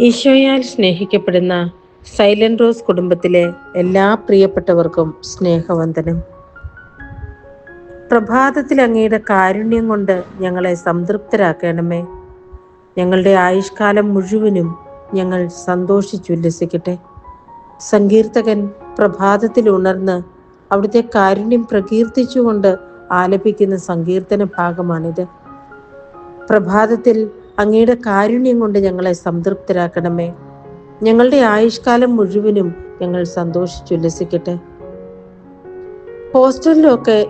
ഈശോയാൽ സ്നേഹിക്കപ്പെടുന്ന silent rose കുടുംബത്തിലെ എല്ലാ പ്രിയപ്പെട്ടവർക്കും സ്നേഹവന്ദനം. പ്രഭാതത്തിൽ അങ്ങയുടെ കാരുണ്യം കൊണ്ട് ഞങ്ങളെ സംതൃപ്തരാക്കണമേ. ഞങ്ങളുടെ ആയുഷ്കാലം മുഴുവനും ഞങ്ങൾ സന്തോഷിച്ചുല്ലസിക്കട്ടെ സങ്കീർത്തകൻ പ്രഭാതത്തിൽ ഉണർന്ന് അവിടുത്തെ കാരുണ്യം പ്രകീർത്തിച്ചുകൊണ്ട് ആലപിക്കുന്ന സങ്കീർത്തന ഭാഗമാണിത്. പ്രഭാതത്തിൽ അങ്ങയുടെ കാരുണ്യം കൊണ്ട് ഞങ്ങളെ സംതൃപ്തരാക്കണമേ. ഞങ്ങളുടെ ആയുഷ്കാലം മുഴുവനും ഞങ്ങൾ സന്തോഷിച്ചുല്ലസിക്കട്ടെ ഹോസ്റ്റലിലൊക്കെ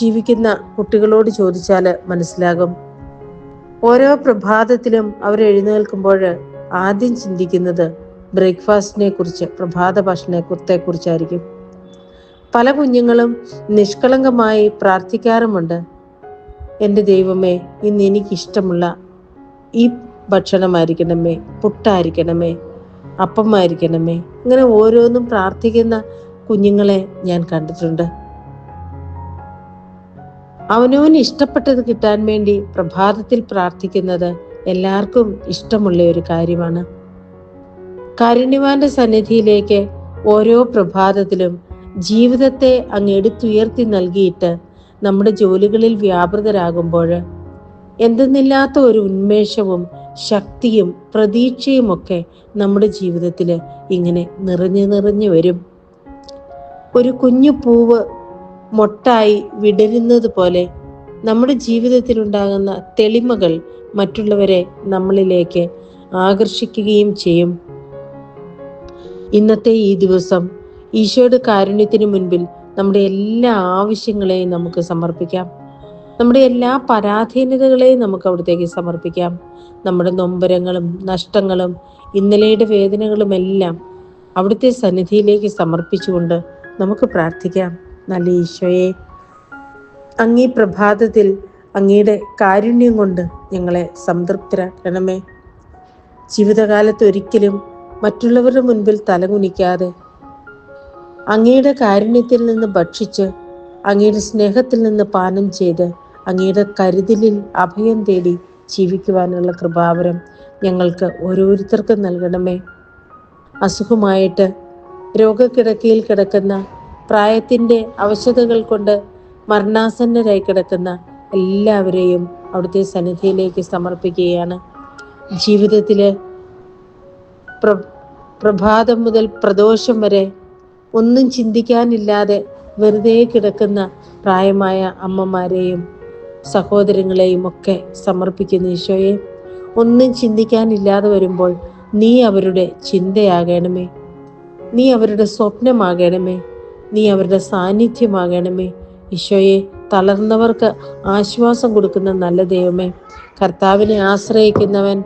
ജീവിക്കുന്ന കുട്ടികളോട് ചോദിച്ചാൽ മനസ്സിലാകും. ഓരോ പ്രഭാതത്തിലും അവർ എഴുന്നേൽക്കുമ്പോൾ ആദ്യം ചിന്തിക്കുന്നത് ബ്രേക്ക്ഫാസ്റ്റിനെ കുറിച്ച് പ്രഭാത ഭക്ഷണത്തെ കുറിച്ചായിരിക്കും. പല കുഞ്ഞുങ്ങളും നിഷ്കളങ്കമായി പ്രാർത്ഥിക്കാറുമുണ്ട്. എന്റെ ദൈവമേ ഇന്ന് എനിക്കിഷ്ടമുള്ള ഈ ഭക്ഷണമായിരിക്കണമേ പുട്ടായിരിക്കണമേ അപ്പമായിരിക്കണമേ ഇങ്ങനെ ഓരോന്നും പ്രാർത്ഥിക്കുന്ന കുഞ്ഞുങ്ങളെ ഞാൻ കണ്ടിട്ടുണ്ട്. അവനവന് ഇഷ്ടപ്പെട്ടത് കിട്ടാൻ വേണ്ടി പ്രഭാതത്തിൽ പ്രാർത്ഥിക്കുന്നത് എല്ലാവർക്കും ഇഷ്ടമുള്ള ഒരു കാര്യമാണ്. കാരുണ്യവാന്റെ സന്നിധിയിലേക്ക് ഓരോ പ്രഭാതത്തിലും ജീവിതത്തെ അങ്ങ് എടുത്തുയർത്തി നൽകിയിട്ട് നമ്മുടെ ജോലികളിൽ വ്യാപൃതരാകുമ്പോൾ എന്തെന്നില്ലാത്ത ഒരു ഉന്മേഷവും ശക്തിയും പ്രതീക്ഷയും ഒക്കെ നമ്മുടെ ജീവിതത്തിൽ ഇങ്ങനെ നിറഞ്ഞു നിറഞ്ഞു വരും. ഒരു കുഞ്ഞു പൂവ് മൊട്ടായി വിടരുന്നത് പോലെ നമ്മുടെ ജീവിതത്തിലുണ്ടാകുന്ന തെളിമകൾ മറ്റുള്ളവരെ നമ്മളിലേക്ക് ആകർഷിക്കുകയും ചെയ്യും. ഇന്നത്തെ ഈ ദിവസം ഈശോയുടെ കാരുണ്യത്തിന് മുൻപിൽ നമ്മുടെ എല്ലാ ആവശ്യങ്ങളെയും നമുക്ക് സമർപ്പിക്കാം. നമ്മുടെ എല്ലാ പരാധീനതകളെയും നമുക്ക് അവിടത്തേക്ക് സമർപ്പിക്കാം. നമ്മുടെ നൊമ്പരങ്ങളും നഷ്ടങ്ങളും ഇന്നലെയുടെ വേദനകളും എല്ലാം അവിടുത്തെ സന്നിധിയിലേക്ക് സമർപ്പിച്ചുകൊണ്ട് നമുക്ക് പ്രാർത്ഥിക്കാം. നല്ല ഈശോയെ അങ്ങീ പ്രഭാതത്തിൽ അങ്ങയുടെ കാരുണ്യം കൊണ്ട് ഞങ്ങളെ സംതൃപ്തരാക്കണമേ. ജീവിതകാലത്ത് ഒരിക്കലും മറ്റുള്ളവരുടെ മുൻപിൽ തലകുനിക്കാതെ അങ്ങയുടെ കാരുണ്യത്തിൽ നിന്ന് ഭക്ഷിച്ച് അങ്ങയുടെ സ്നേഹത്തിൽ നിന്ന് പാനം ചെയ്ത് അങ്ങയുടെ കരുതലിൽ അഭയം തേടി ജീവിക്കുവാനുള്ള കൃപാവരം ഞങ്ങൾക്ക് ഓരോരുത്തർക്കും നൽകണമേ. അസുഖമായിട്ട് രോഗക്കിടക്കയിൽ കിടക്കുന്ന പ്രായത്തിന്റെ അവശതകൾ കൊണ്ട് മരണാസന്നരായി കിടക്കുന്ന എല്ലാവരെയും അവിടുത്തെ സന്നിധിയിലേക്ക് സമർപ്പിക്കുകയാണ്. ജീവിതത്തിൽ പ്ര പ്രഭാതം മുതൽ പ്രദോഷം വരെ ഒന്നും ചിന്തിക്കാനില്ലാതെ വെറുതെ കിടക്കുന്ന പ്രായമായ അമ്മമാരെയും സഹോദരങ്ങളെയും ഒക്കെ സമർപ്പിക്കുന്ന ഈശോയെ ഒന്നും ചിന്തിക്കാനില്ലാതെ വരുമ്പോൾ നീ അവരുടെ ചിന്തയാകണമേ. നീ അവരുടെ സ്വപ്നമാകണമേ. നീ അവരുടെ സാന്നിധ്യമാകണമേ. ഈശോയെ തളർന്നവർക്ക് ആശ്വാസം കൊടുക്കുന്ന നല്ല ദൈവമേ കർത്താവിനെ ആശ്രയിക്കുന്നവൻ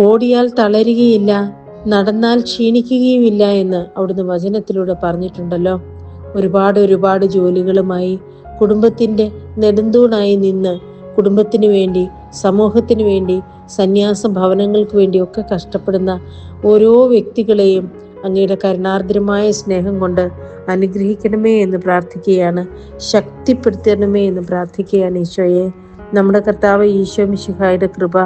ഓടിയാൽ തളരുകയില്ല നടന്നാൽ ക്ഷീണിക്കുകയുമില്ല എന്ന് അവിടുന്ന് വചനത്തിലൂടെ പറഞ്ഞിട്ടുണ്ടല്ലോ. ഒരുപാട് ഒരുപാട് ജോലികളുമായി കുടുംബത്തിന്റെ നെടുന്തൂണായി നിന്ന് കുടുംബത്തിന് വേണ്ടി സമൂഹത്തിന് വേണ്ടി സന്യാസ ഭവനങ്ങൾക്ക് വേണ്ടി ഒക്കെ കഷ്ടപ്പെടുന്ന ഓരോ വ്യക്തികളെയും അങ്ങയുടെ കരുണാർദ്രമായ സ്നേഹം കൊണ്ട് അനുഗ്രഹിക്കണമേ എന്ന് പ്രാർത്ഥിക്കുകയാണ്. ശക്തിപ്പെടുത്തണമേ എന്ന് പ്രാർത്ഥിക്കുകയാണ് ഈശോയെ. നമ്മുടെ കർത്താവ് ഈശോ മിശിഹായുടെ കൃപ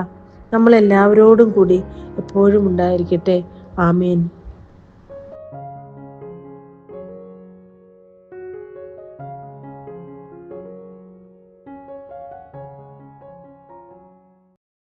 നമ്മളെല്ലാവരോടും കൂടി എപ്പോഴും ഉണ്ടായിരിക്കട്ടെ. ആമേൻ.